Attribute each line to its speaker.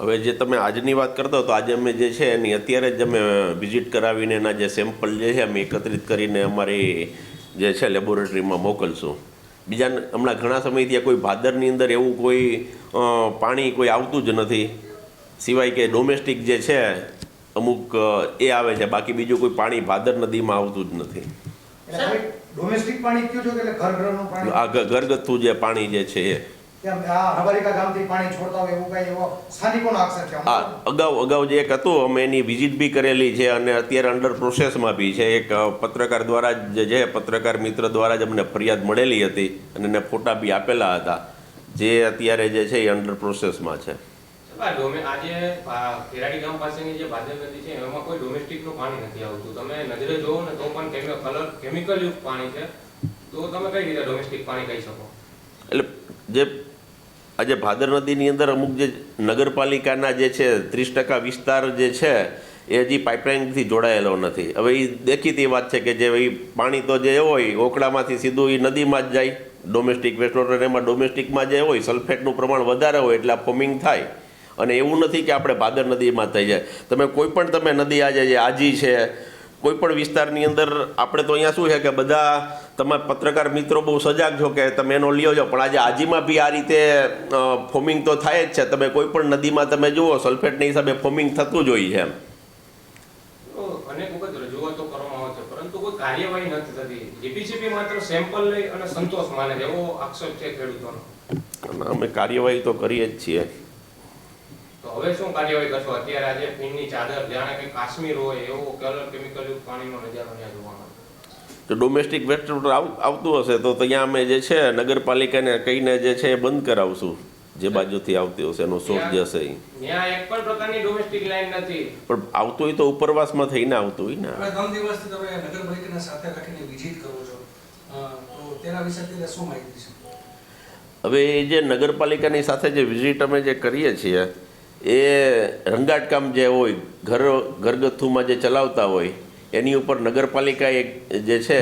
Speaker 1: હવે જે તમે આજની વાત કરતા હો તો આજે અમે જે છે એની અત્યારે જ અમે વિઝિટ કરાવીને એના જે સેમ્પલ જે છે અમે એકત્રિત કરીને અમારી જે છે લેબોરેટરીમાં મોકલશું. બીજા હમણાં ઘણા સમયથી કોઈ ભાદરની અંદર એવું કોઈ પાણી કોઈ આવતું જ નથી. સિવાય કે ડોમેસ્ટિક જે છે અમુક એ આવે છે બાકી બીજું કોઈ પાણી ભાદર નદીમાં આવતું જ નથી.
Speaker 2: ડોમેસ્ટિક પાણી કયું છે એટલે
Speaker 1: ઘરગથ્થુ જે પાણી જે છે એ.
Speaker 2: કેમ આ હવાલિકા ગામથી પાણી છોડતા હોય એવું કઈ એવો સ્થાનિકોનો આક્ષેપ છે
Speaker 1: આ અગાઉ અગાઉ જે એક હતું અમે એની વિઝિટ બી કરેલી છે અને અત્યારે અંડર પ્રોસેસમાં બી છે. એક પત્રકાર દ્વારા જ જે પત્રકાર મિત્ર દ્વારા જ અમને ફરિયાદ મળેલી હતી અને એને ફોટા બી આપેલા હતા જે અત્યારે જે છે એ અંડર પ્રોસેસમાં છે.
Speaker 3: આ ડોમે આજે આ ખેરાડી ગામ પાસેની જે ભાદર નદી છે એમાં કોઈ ડોમેસ્ટિકનું પાણી નથી આવતું. તમે નજરે જોવો ને તો પણ કેમિકલ કલર કેમિકલ યુક્ત પાણી છે. તો તમે કઈ રીતે ડોમેસ્ટિક પાણી કહી શકો?
Speaker 1: જે આજે ભાદર નદીની અંદર અમુક જે નગરપાલિકાના જે છે, ત્રીસ ટકા વિસ્તાર જે છે, એ હજી પાઇપલાઇનથી જોડાયેલો નથી. હવે એ દેખીતી વાત છે કે જે એ પાણી તો જે હોય, ઓકડામાંથી સીધું એ નદીમાં જ જાય. ડોમેસ્ટિક વેસ્ટ વોટર એમાં ડોમેસ્ટિકમાં જે હોય સલ્ફેટનું પ્રમાણ વધારે હોય એટલે આ ફોમિંગ થાય. અને એવું નથી કે આપણે ભાદર નદીમાં થઈ જાય. તમે કોઈ પણ તમે નદી આજે જે આજી છે, કોઈ પણ વિસ્તારની અંદર આપણે તો અહીંયા શું છે કે બધા તમારા પત્રકાર મિત્રો બહુ સજાગ છો કે તમે એનો લ્યો છો પણ આજે આજીમાં બી આ રીતે ફોમિંગ તો થાય જ છે. તમે કોઈ પણ નદીમાં તમે જુઓ સલ્ફેટની હિસાબે ફોમિંગ થતું જ હોય છે એમ.
Speaker 3: અનેક વખત રજૂઆતો કરવામાં આવે છે. પરંતુ કોઈ કાર્યવાહી નથી થતી. જીપીસીપી માત્ર સેમ્પલ લઈ અને સંતોષ માને છે. એવો આક્ષેપ છે ખેડૂતોનો.
Speaker 1: અમે કાર્યવાહી તો કરીએ જ છીએ.
Speaker 3: તો હવે શું કાર્યવાહી કરશો? અત્યારે આજે પીનની ચાદર જાણે કે કાશ્મીર હોય એવો કલર કેમિકલ યુક્ત પાણીનો નજારો ત્યાં જોવા મળે
Speaker 1: તો ડોમેસ્ટિક વેસ્ટ આવતું હશે તો ત્યાં અમે જે છે નગરપાલિકાને કહીને જે છે એ બંધ કરાવશું. જે બાજુથી આવતી હશે એનો સોર્સ જે હશે એ
Speaker 3: એક પણ પ્રકારની ડોમેસ્ટિક લાઈન નથી.
Speaker 1: પણ આવતું હોય તો ઉપરવાસમાં થઈને આવતું હોય ને.
Speaker 4: હવે ત્રણ દિવસથી તમે નગરપાલિકાને સાથે રાખીને વિઝિટ કરો છો. તો તેના વિશે અત્યારે શું માહિતી છે?
Speaker 1: હવે એ જે નગરપાલિકાની સાથે જે વિઝિટ અમે જે કરીએ છીએ એ રંગાટ કામ જે હોય ઘર ઘરગથ્થુમાં જે ચલાવતા હોય એની ઉપર નગરપાલિકા એક જે છે